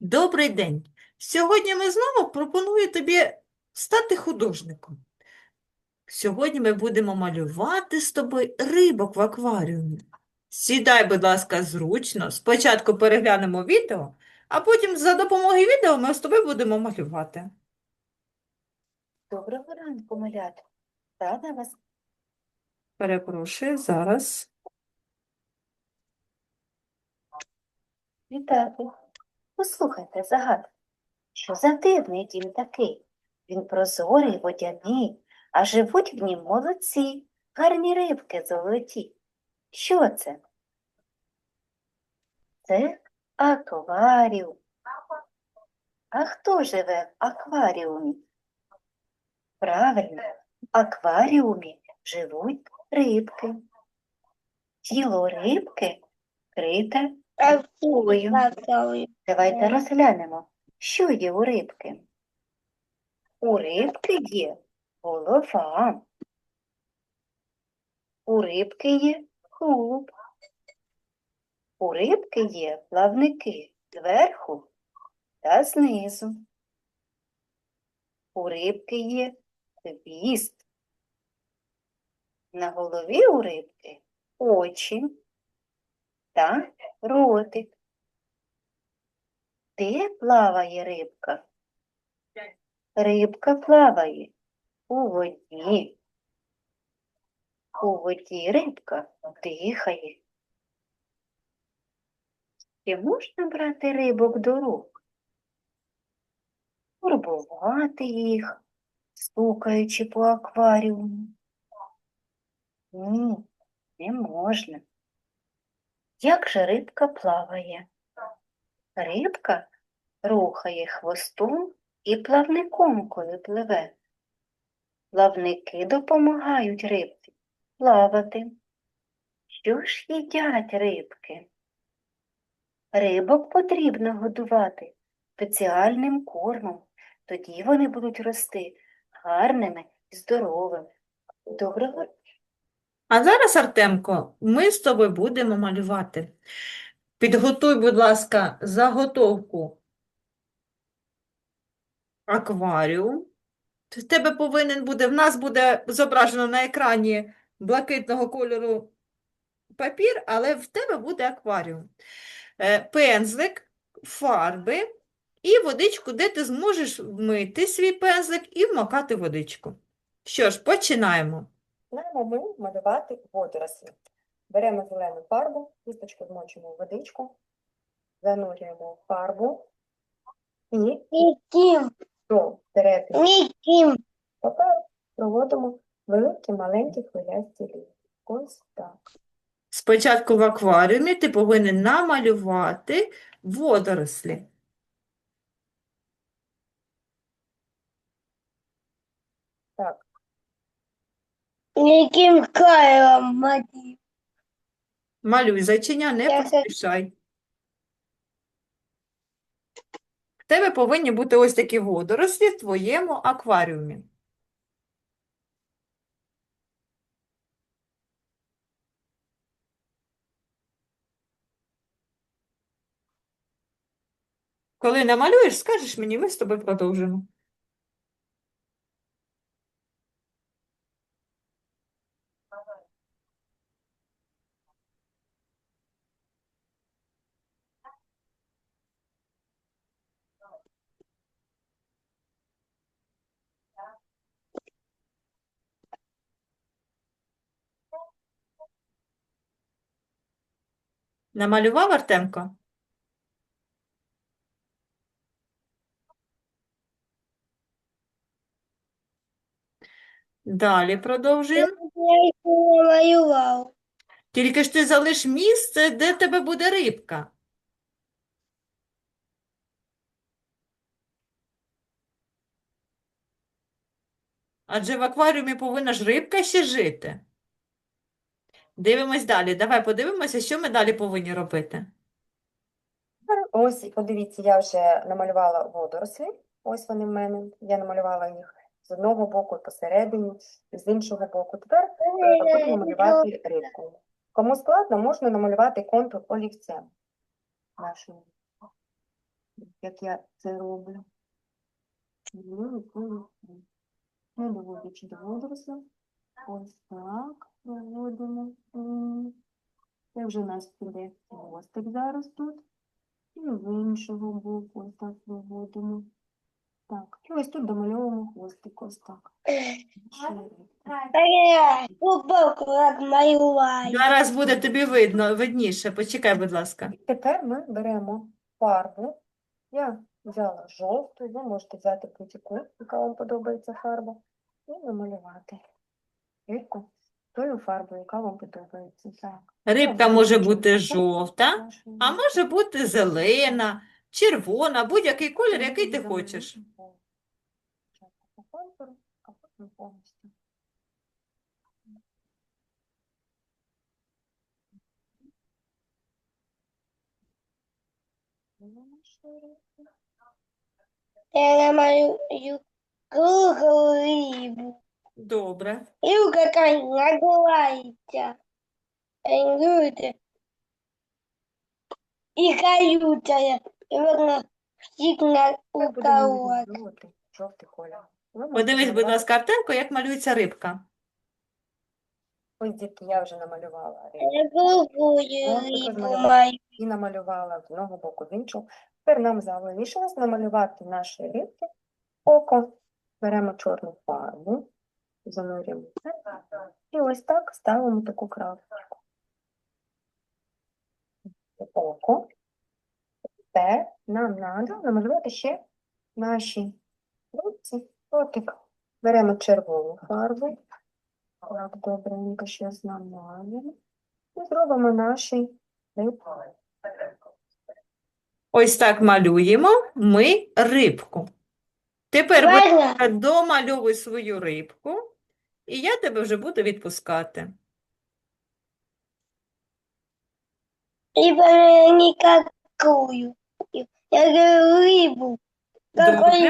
Добрий день. Сьогодні ми знову пропоную тобі стати художником. Сьогодні ми будемо малювати з тобою рибок в акваріумі. Сідай, будь ласка, зручно. Спочатку переглянемо відео, а потім за допомогою відео ми з тобою будемо малювати. Доброго ранку, малята. Рада вас Перепрошую, зараз. вітати. Послухайте загадку. Що за дивний дім такий? Він прозорий, водяний, а живуть в нім молодці, гарні рибки золоті. Що це? Це акваріум. А хто живе в акваріумі? Правильно, в акваріумі живуть рибки. Тіло рибки крите Ой. Давайте розглянемо, що є у рибки. У рибки є голова. У рибки є клуб. У рибки є плавники зверху та знизу. У рибки є хвіст. На голові у рибки очі та ротик. Де плаває рибка? Рибка плаває у воді. У воді рибка дихає. Чи можна брати рибок до рук? Турбувати їх, стукаючи по акваріуму? Ні, не можна. Як же рибка плаває? Рибка рухає хвостом і плавником, коли пливе. Плавники допомагають рибці плавати. Що ж їдять рибки? Рибок потрібно годувати спеціальним кормом, тоді вони будуть рости гарними і здоровими. Доброго А зараз, Артемко, ми з тобою будемо малювати. Підготуй, будь ласка, заготовку акваріум. В тебе повинен буде, в нас буде зображено на екрані блакитного кольору папір, але в тебе буде акваріум. Е, Пензлик, фарби і водичку, де ти зможеш вмити свій пензлик і вмокати водичку. Що ж, починаємо. Починаємо ми малювати водорослі. Беремо зелену фарбу, кісточку змочимо в водичку, занурюємо в фарбу і Ніким, до середини ніким. паперу проводимо великі маленькі хвилясті лінії. Ось так. Спочатку в акваріумі ти повинен намалювати водорослі. Ніким кайлом, маді. Малюй зайчиня, не Я це- поспішай. В тебе повинні бути ось такі водорослі в твоєму акваріумі. Коли намалюєш, скажеш мені, ми з тобою продовжимо. Намалював Артемко? Далі продовжуємо. Я їх не малював. Тільки ж ти залиш місце, де тебе буде рибка. Адже в акваріумі повинна ж рибка ще жити. Дивимось далі. Давай подивимося, що ми далі повинні робити. ось подивіться, я вже намалювала водорослі. Ось вони в мене. Я намалювала їх з одного боку посередині, з іншого боку. Тепер будемо малювати рибку. Кому складно, можна намалювати контур олівцем нашим. як я це роблю. Ну, ну, ну. Не доводячи до водоросла. Ось так проводимо. Це вже у нас піде хвостик зараз тут. І в іншого боку ось так проводимо. Так, і ось тут домальовуємо хвостик, ось так. Малюваю. Зараз буде тобі видно, видніше. Почекай, будь ласка. Тепер ми беремо фарбу. Я взяла жовту, ви можете взяти будь-яку, яка вам подобається фарба, і намалювати рибку тою фарбою, яка вам подобається. Так. Рибка може бути жовта, а може бути зелена, червона, будь-який колір, який ти хочеш. А потім повністю. Я намалюю круглу рибу. Добре. Рыбка как нагладится. Люди. И каютая. И вот стигна Тепер будемо уколоть. жовтий колір. Подивись, будь ласка, Артемко, як малюється рибка. Ось дітки, я вже намалювала рибку. І намалювала з одного боку в іншого. Тепер нам залишилось намалювати наші рибки око. Беремо чорну фарбу, занурюємо це, і ось так ставимо таку крапочку. Око. Тепер нам треба намалювати ще наші рибці. Отик. Беремо червону фарбу. Так, добренько ще намалюємо. І зробимо наші рибки. Ось так малюємо ми рибку. Тепер Ладно. домальовуй свою рибку, і я тебе вже буду відпускати. Рыба никакую. Я говорю рыбу. Добре, Какой